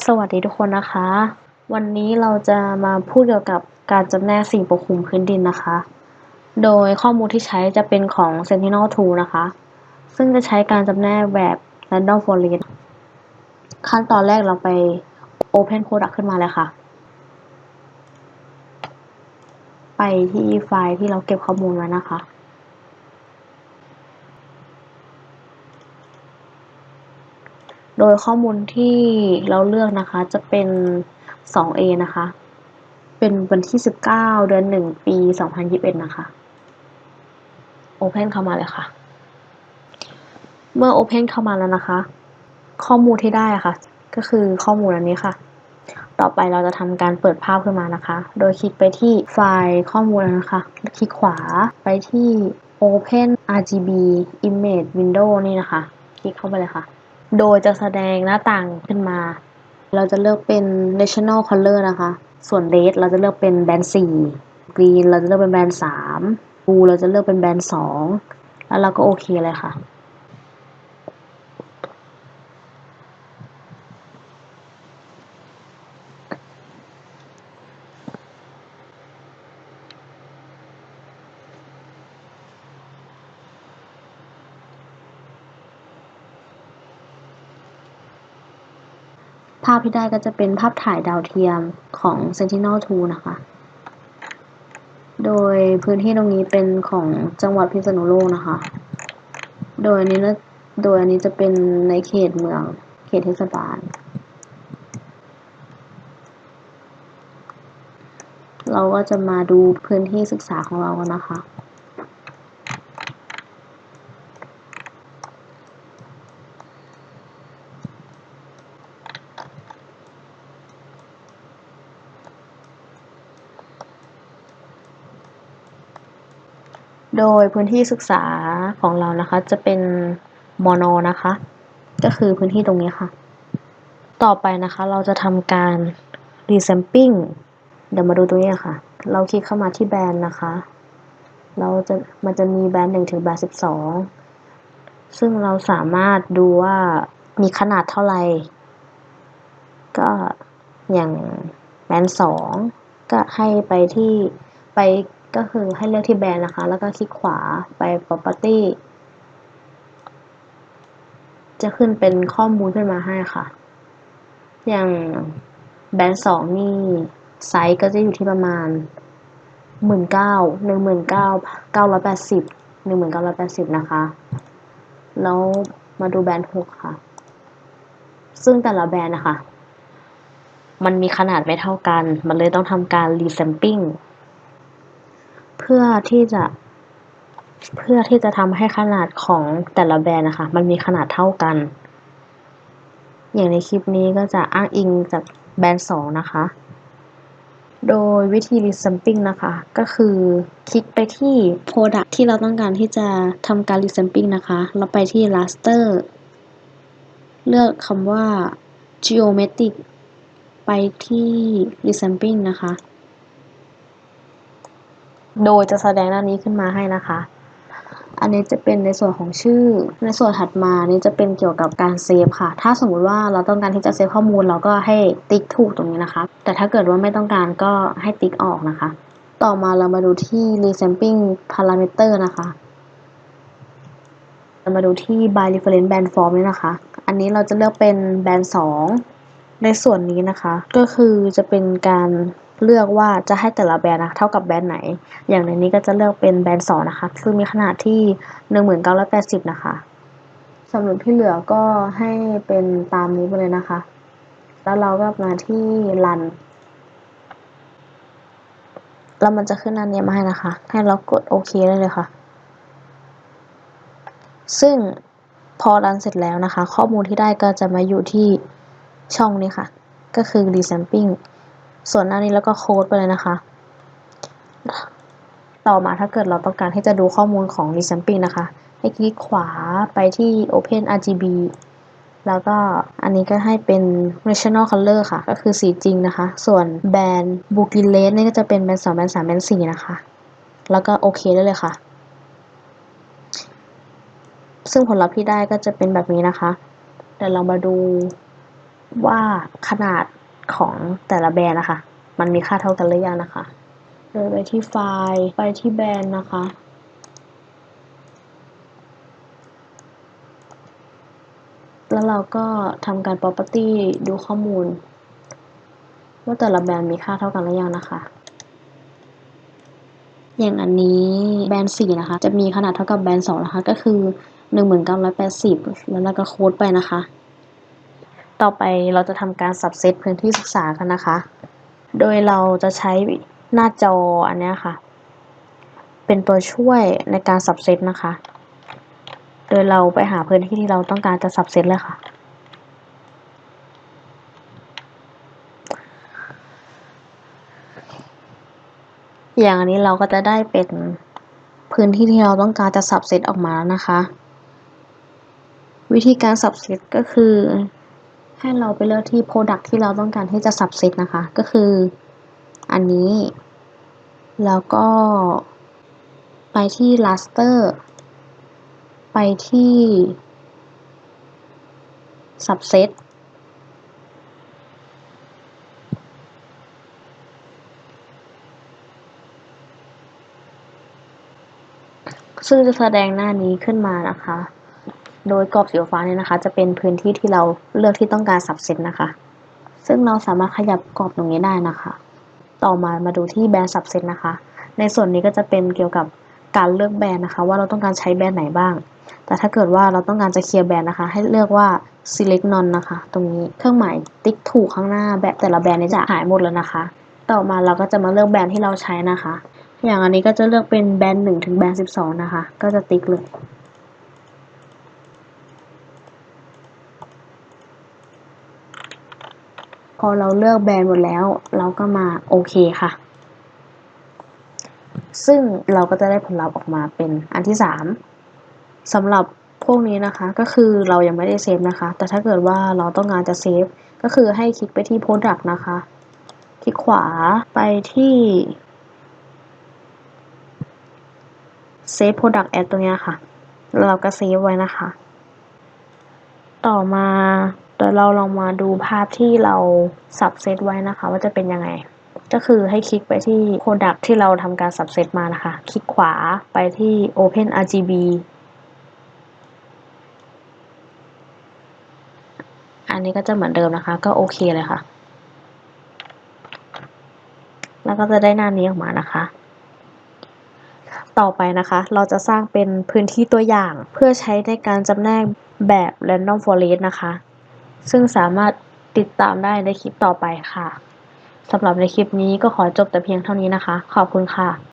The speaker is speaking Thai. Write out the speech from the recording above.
สวัสดีทุกคนนะคะ วันนี้เราจะมาพูดเกี่ยวกับการจำแนกสิ่งปกคลุมพื้นดินนะคะ โดยข้อมูลที่ใช้จะเป็นของ Sentinel-2 นะคะ ซึ่งจะใช้การจำแนกแบบ Random Forest ขั้นตอนแรกเราไป Open Product ขึ้นมาเลยค่ะ ไปที่ไฟล์ที่เราเก็บข้อมูลไว้นะคะ โดยข้อมูลที่เราเลือกนะคะจะเป็น 2A นะคะ เป็นวันที่ 19 เดือน 1 ปี 2021 นะคะ Open เข้ามาเลยค่ะ เมื่อ Open เข้ามาแล้วนะคะ ข้อมูลที่ได้ค่ะ ก็คือข้อมูลอันนี้ค่ะ ต่อไปเราจะทำการเปิดภาพขึ้นมานะคะ โดยคลิกไปที่ไฟล์ข้อมูลนะคะ คลิกขวาไปที่ Open RGB Image Window นี่นะคะ คลิกเข้าไปเลยค่ะ โดยจะแสดงหน้าต่างขึ้นมา เราจะเลือกเป็น national color นะคะ ส่วน red เราจะเลือกเป็นแบนด์4 green เราจะเลือกเป็นแบนด์3 blue เราจะเลือกเป็นแบนด์2แล้วเราก็โอเคเลยค่ะ ภาพที่ได้ก็จะเป็นภาพถ่ายดาวเทียมของ Sentinel-2 นะคะ โดยพื้นที่ตรงนี้เป็นของจังหวัดพิษณุโลกนะคะ โดยอันนี้นะโดยอันนี้จะเป็นในเขตเมืองเขตเทศบาล เราก็จะมาดูพื้นที่ศึกษาของเรากันนะคะ โดยพื้นที่ศึกษาของเรานะคะ จะเป็นมอนอนะคะ ก็คือพื้นที่ตรงนี้ค่ะ ต่อไปนะคะเราจะทำการ resampling เดี๋ยวมาดูตรงนี้ค่ะ เราคลิกเข้ามาที่แบรนด์นะคะ เราจะมันจะมีแบรนด์หนึ่งถึงแบรนด์สิบสองซึ่งเราสามารถดูว่ามีขนาดเท่าไหร่ ก็อย่างแบรนด์สองก็ให้ไปที่ไป ก็คือให้เลือกที่แบรนด์นะคะ แล้วก็คลิกขวาไป property จะขึ้นเป็นข้อมูลขึ้นมาให้ค่ะ อย่างแบรนด์สองนี่ไซส์ก็จะอยู่ที่ประมาณหมื่นเก้าหนึ่งหมื่นเก้าเก้าร้อยแปดสิบหนึ่งหมื่นเก้าร้อยแปดสิบนะคะ แล้วมาดูแบรนด์หกค่ะ ซึ่งแต่ละแบรนด์นะคะ มันมีขนาดไม่เท่ากัน มันเลยต้องทำการ resampling เพื่อที่จะ เพื่อที่จะทำให้ขนาดของแต่ละแบรนด์นะคะ มันมีขนาดเท่ากัน อย่างในคลิปนี้ก็จะอ้างอิงจากแบรนด์สองนะคะ โดยวิธี resampling นะคะ ก็คือคลิกไปที่ product ที่เราต้องการที่จะทำการ resampling นะคะ เราไปที่ raster เลือกคำว่า geometric ไปที่ resampling นะคะ โดยจะแสดงหน้านี้ขึ้นมาให้นะคะ อันนี้จะเป็นในส่วนของชื่อ ในส่วนถัดมานี้จะเป็นเกี่ยวกับการเซฟค่ะ ถ้าสมมุติว่าเราต้องการที่จะเซฟข้อมูลเราก็ให้ติ๊กถูกตรงนี้นะคะ แต่ถ้าเกิดว่าไม่ต้องการก็ให้ติ๊กออกนะคะ ต่อมาเรามาดูที่ resampling parameter นะคะเรามาดูที่ by reference band form นี่นะคะ อันนี้เราจะเลือกเป็นแบนสองในส่วนนี้นะคะ ก็คือจะเป็นการ เลือกว่าจะให้แต่ละแบรนด์นะเท่ากับแบรนด์ไหน อย่างในนี้ก็จะเลือกเป็นแบรนด์สองนะคะ ซึ่งมีขนาดที่หนึ่งหมื่นเก้าร้อยแปดสิบนะคะสำหรับที่เหลือก็ให้เป็นตามนี้ไปเลยนะคะ แล้วเราก็มาที่รัน แล้วมันจะขึ้นอันนี้มาให้นะคะ ให้เรากดโอเคได้เลยค่ะ ซึ่งพอรันเสร็จแล้วนะคะ ข้อมูลที่ได้ก็จะมาอยู่ที่ช่องนี้ค่ะ ก็คือ resampling ส่วนหน้านี้แล้วก็โค้ดไปเลยนะคะ ต่อมาถ้าเกิดเราต้องการที่จะดูข้อมูลของ resampling นะคะ ให้คลิกขวาไปที่ open RGB แล้วก็อันนี้ก็ให้เป็น national color ค่ะ ก็คือสีจริงนะคะ ส่วนแบรนด์ b o o k i n l e นี่ก็จะเป็นแบรนด์สองแบรนด์สามแบรนด์สี่นะคะ แล้วก็โอเคได้เลยค่ะ ซึ่งผลลัพธ์ที่ได้ก็จะเป็นแบบนี้นะคะเดี๋ยวเรามาดูว่าขนาด ของแต่ละแบรนด์นะคะ มันมีค่าเท่ากันหรือยังนะคะโดยไปที่ไฟล์ไปที่แบรนด์นะคะ แล้วเราก็ทำการ property ดูข้อมูล ว่าแต่ละแบรนด์มีค่าเท่ากันหรือยังนะคะ อย่างอันนี้แบรนด์4นะคะ จะมีขนาดเท่ากับแบรนด์2นะคะ ก็คือ 1980 แล้วเราก็โค้ดไปนะคะ ต่อไปเราจะทำการ subset พื้นที่ศึกษากันนะคะ โดยเราจะใช้หน้าจออันนี้ค่ะ เป็นตัวช่วยในการ subset นะคะ โดยเราไปหาพื้นที่ที่เราต้องการจะ subset เลยค่ะ อย่างอันนี้เราก็จะได้เป็นพื้นที่ที่เราต้องการจะ subset ออกมาแล้วนะคะ วิธีการ subset ก็คือ ให้เราไปเลือกที่ product ที่เราต้องการที่จะ subset นะคะ ก็คืออันนี้ แล้วก็ไปที่ raster ไปที่ subset ซึ่งจะแสดงหน้านี้ขึ้นมานะคะ โดยกรอบสีฟ้าเนี่ยนะคะ จะเป็นพื้นที่ที่เราเลือกที่ต้องการ subset นะคะ ซึ่งเราสามารถขยับกรอบตรงนี้ได้นะคะ ต่อมามาดูที่แบรนด์ subset นะคะ ในส่วนนี้ก็จะเป็นเกี่ยวกับการเลือกแบรนด์นะคะ ว่าเราต้องการใช้แบรนด์ไหนบ้าง แต่ถ้าเกิดว่าเราต้องการจะเคลียร์แบรนด์นะคะ ให้เลือกว่า select none นะคะ ตรงนี้เครื่องหมายติ๊กถูกข้างหน้าแบบแต่ละแบรนด์นี้จะหายหมดแล้วนะคะ ต่อมาเราก็จะมาเลือกแบรนด์ที่เราใช้นะคะ อย่างอันนี้ก็จะเลือกเป็นแบรนด์หนึ่งถึงแบรนด์สิบสองนะคะ ก็จะติ๊กเลย พอเราเลือกแบรนด์หมดแล้ว เราก็มาโอเคค่ะ ซึ่งเราก็จะได้ผลลัพธ์ออกมาเป็นอันที่สามสำหรับพวกนี้นะคะ ก็คือเรายังไม่ได้เซฟนะคะ แต่ถ้าเกิดว่าเราต้องการจะเซฟ ก็คือให้คลิกไปที่ Product นะคะ คลิกขวาไปที่ Save Product As ตรงนี้ค่ะ เราก็เซฟไว้นะคะ ต่อมา ดี๋ยวเราลองมาดูภาพที่เรา subset ไว้นะคะ ว่าจะเป็นยังไง ก็คือให้คลิกไปที่ Product ที่เราทำการ subset มานะคะ คลิกขวาไปที่ Open RGB อันนี้ก็จะเหมือนเดิมนะคะ ก็โอเคเลยค่ะ แล้วก็จะได้หน้านี้ออกมานะคะต่อไปนะคะ เราจะสร้างเป็นพื้นที่ตัวอย่างเพื่อใช้ในการจำแนกแบบ Random Forest นะคะ ซึ่งสามารถติดตามได้ในคลิปต่อไปค่ะ สำหรับในคลิปนี้ก็ขอจบแต่เพียงเท่านี้นะคะ ขอบคุณค่ะ